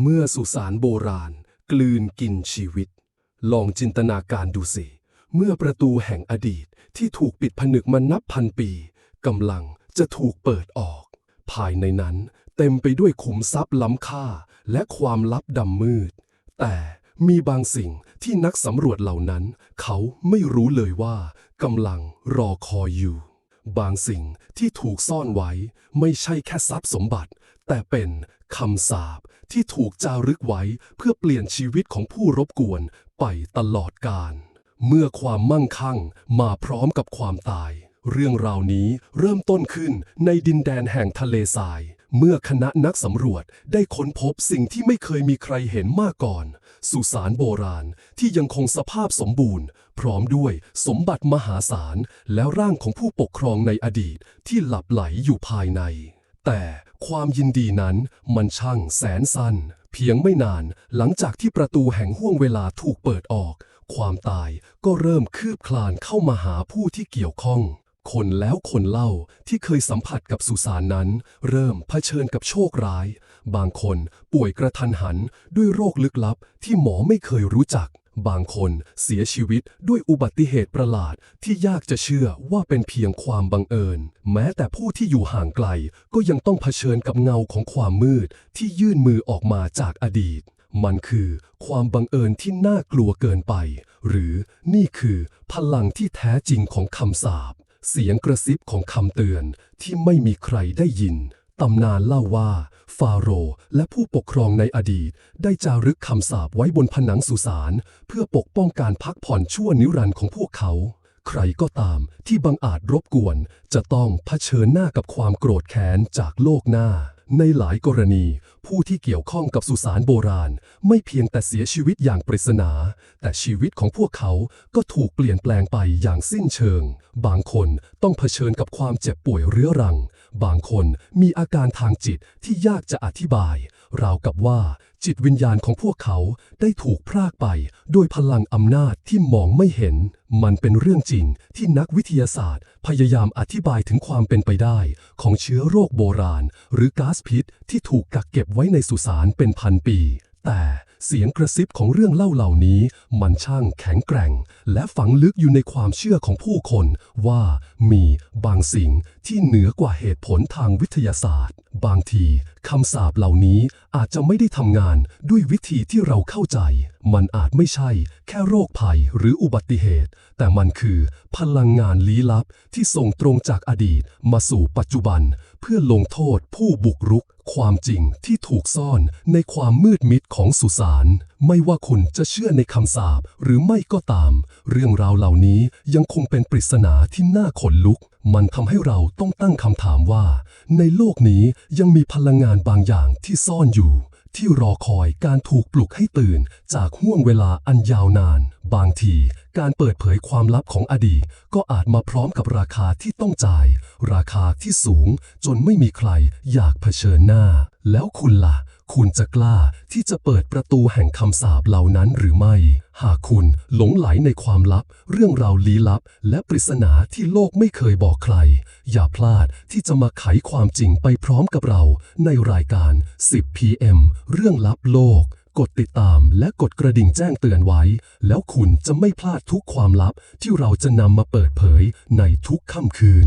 เมื่อสุสานโบราณ กลืนกินชีวิต ลองจินตนาการดูสิ เมื่อประตูแห่งอดีตที่ถูกปิดผนึกมานับพันปีกำลังจะถูกเปิดออก ภายในนั้นเต็มไปด้วยขุมทรัพย์ล้ำค่าและความลับดำมืด แต่มีบางสิ่งที่นักสำรวจเหล่านั้น เขาไม่รู้เลยว่ากำลังรอคอยอยู่ บางสิ่งที่ถูกซ่อนไว้ไม่ใช่แค่ทรัพย์สมบัติ แต่เป็นคำสาป ที่ถูกจารึกไว้เพื่อเปลี่ยนชีวิตของผู้รบกวนไปตลอดกาลเมื่อความมั่งคั่งมาพร้อมกับความตาย เรื่องราวนี้เริ่มต้นขึ้นในดินแดนแห่งทะเลทราย เมื่อคณะนักสำรวจได้ค้นพบสิ่งที่ไม่เคยมีใครเห็นมาก่อน สุสานโบราณที่ยังคงสภาพสมบูรณ์ พร้อมด้วยสมบัติมหาศาล แล้วร่างของผู้ปกครองในอดีตที่หลับไหลอยู่ภายใน แต่ความยินดีนั้นมันช่างแสนสั้น เพียงไม่นานหลังจากที่ประตูแห่งห้วงเวลาถูกเปิดออก ความตายก็เริ่มคืบคลานเข้ามาหาผู้ที่เกี่ยวข้อง คนแล้วคนเล่าที่เคยสัมผัสกับสุสานนั้น เริ่มเผชิญกับโชคร้าย บางคนป่วยกระทันหันด้วยโรคลึกลับที่หมอไม่เคยรู้จัก บางคนเสียชีวิตด้วยอุบัติเหตุประหลาดที่ยากจะเชื่อว่าเป็นเพียงความบังเอิญ แม้แต่ผู้ที่อยู่ห่างไกล ก็ยังต้องเผชิญกับเงาของความมืดที่ยื่นมือออกมาจากอดีต มันคือความบังเอิญที่น่ากลัวเกินไป หรือนี่คือพลังที่แท้จริงของคำสาปเสียงกระซิบของคำเตือนที่ไม่มีใครได้ยิน ตำนานเล่าว่า ฟาโรห์และผู้ปกครองในอดีต ได้จารึกคำสาปไว้บนผนังสุสาน เพื่อปกป้องการพักผ่อนชั่วนิรันดร์ของพวกเขา ใครก็ตามที่บังอาจรบกวน จะต้องเผชิญหน้ากับความโกรธแค้นจากโลกหน้า ในหลายกรณี ผู้ที่เกี่ยวข้องกับสุสานโบราณ ไม่เพียงแต่เสียชีวิตอย่างปริศนา แต่ชีวิตของพวกเขาก็ถูกเปลี่ยนแปลงไปอย่างสิ้นเชิง บางคนต้องเผชิญกับความเจ็บป่วยเรื้อรัง บางคนมีอาการทางจิตที่ยากจะอธิบาย ราวกับว่าจิตวิญญาณของพวกเขาได้ถูกพรากไปด้วยพลังอำนาจที่มองไม่เห็น มันเป็นเรื่องจริงที่นักวิทยาศาสตร์ พยายามอธิบายถึงความเป็นไปได้ ของเชื้อโรคโบราณ หรือก๊าซพิษที่ถูกกักเก็บไว้ในสุสานเป็นพันปี แต่ เสียงกระซิบของเรื่องเล่าเหล่านี้ มันช่างแข็งแกร่ง และฝังลึกอยู่ในความเชื่อของผู้คนว่ามีบางสิ่งที่เหนือกว่าเหตุผลทางวิทยาศาสตร์ บางที คำสาปเหล่านี้อาจจะไม่ได้ทำงานด้วยวิธีที่เราเข้าใจ มันอาจไม่ใช่ แค่โรคภัยหรืออุบัติเหตุ แต่มันคือพลังงานลี้ลับที่ส่งตรงจากอดีตมาสู่ปัจจุบัน เพื่อลงโทษผู้บุกรุก ความจริงที่ถูกซ่อนในความมืดมิดของสุสาน ไม่ว่าคุณจะเชื่อในคำสาปหรือไม่ก็ตาม เรื่องราวเหล่านี้ยังคงเป็นปริศนาที่น่าขนลุก มันทำให้เราต้องตั้งคำถามว่า ในโลกนี้ยังมีพลังงานบางอย่างที่ซ่อนอยู่ ที่รอคอยการถูกปลุกให้ตื่น จากห่วงเวลาอันยาวนาน บางที การเปิดเผยความลับของอดีต ก็อาจมาพร้อมกับราคาที่ต้องจ่าย ราคาที่สูงจนไม่มีใครอยากเผชิญหน้า แล้วคุณล่ะ คุณจะกล้าที่จะเปิดประตูแห่งคำสาปเหล่านั้นหรือไม่ หากคุณหลงไหลในความลับ เรื่องราวลี้ลับ และปริศนาที่โลกไม่เคยบอกใคร อย่าพลาดที่จะมาไขความจริงไปพร้อมกับเรา ในรายการ 10 PM เรื่องลับโลกกดติดตามและกดกระดิ่งแจ้งเตือนไว้ แล้วคุณจะไม่พลาดทุกความลับที่เราจะนำมาเปิดเผยในทุกค่ำคืน